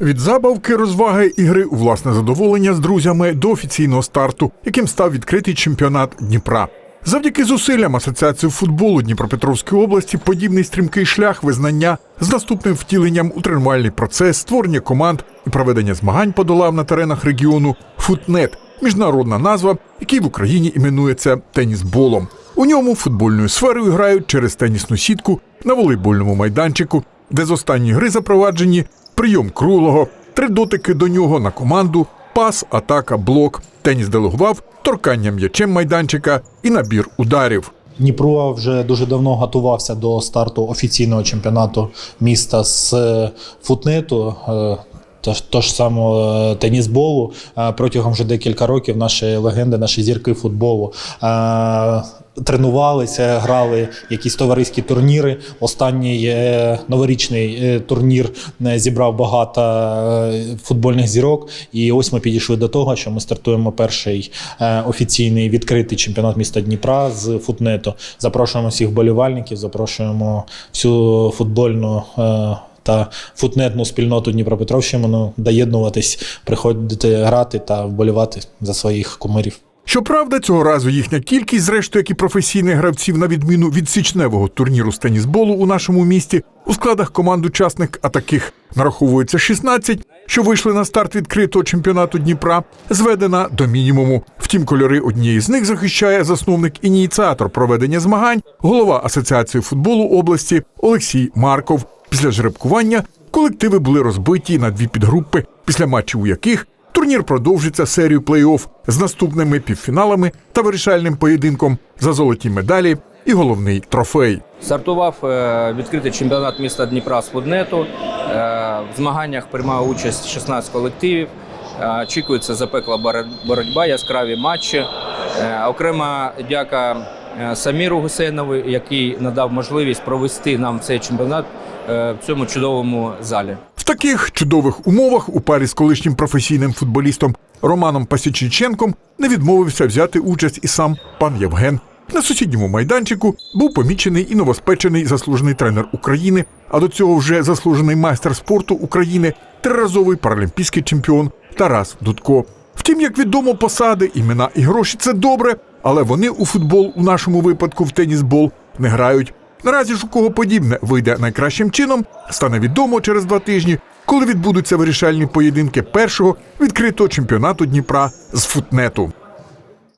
Від забавки, розваги і гри у власне задоволення з друзями до офіційного старту, яким став відкритий чемпіонат Дніпра. Завдяки зусиллям Асоціації футболу Дніпропетровської області подібний стрімкий шлях визнання з наступним втіленням у тренувальний процес, створення команд і проведення змагань подолав на теренах регіону Футнет, міжнародна назва, який в Україні іменується тенісболом. У ньому футбольною сферою грають через тенісну сітку на волейбольному майданчику, де з останньої гри запроваджені прийом крулого, три дотики до нього на команду, пас, атака, блок. Теніс делегував торкання м'ячем майданчика і набір ударів. Дніпро вже дуже давно готувався до старту офіційного чемпіонату міста з е, футнету. Тож, тож самого е, тенісболу Е, протягом вже декілька років наші легенди, наші зірки футболу е, тренувалися, грали якісь товариські турніри. Останній новорічний турнір зібрав багато футбольних зірок. І ось ми підійшли до того, що ми стартуємо перший офіційний відкритий чемпіонат міста Дніпра з футнету. Запрошуємо всіх болівальників, запрошуємо всю футбольну. Та футнетну спільноту Дніпропетровщини ну, доєднуватись, приходити грати та вболівати за своїх кумирів. Щоправда, цього разу їхня кількість, зрештою, як і професійних гравців, на відміну від січневого турніру з тенісболу у нашому місті, у складах команд учасник, а таких нараховується 16, що вийшли на старт відкритого чемпіонату Дніпра, зведена до мінімуму. Втім, кольори однієї з них захищає засновник ініціатор проведення змагань, голова Асоціації футболу області Олексій Марков. Після жеребкування колективи були розбиті на дві підгрупи, після матчів у яких Турнір продовжиться серію плей-офф з наступними півфіналами та вирішальним поєдинком за золоті медалі і головний трофей. Стартував е, відкритий чемпіонат міста Дніпра з фуднету. Е, В змаганнях приймав участь 16 колективів. Е, Очікується запекла боротьба, яскраві матчі. Окрема дяка Саміру Гусейнову, який надав можливість провести нам цей чемпіонат е, в цьому чудовому залі. В таких чудових умовах у парі з колишнім професійним футболістом Романом Пасічниченком не відмовився взяти участь і сам пан Євген. На сусідньому майданчику був помічений і новоспечений заслужений тренер України, а до цього вже заслужений майстер спорту України, триразовий паралімпійський чемпіон Тарас Дудко. Втім, як відомо, посади, імена і гроші це добре, але вони у футбол, у нашому випадку в тенісбол, не грають. Наразі ж у кого подібне вийде найкращим чином, стане відомо через два тижні, коли відбудуться вирішальні поєдинки першого відкритого чемпіонату Дніпра з футнету.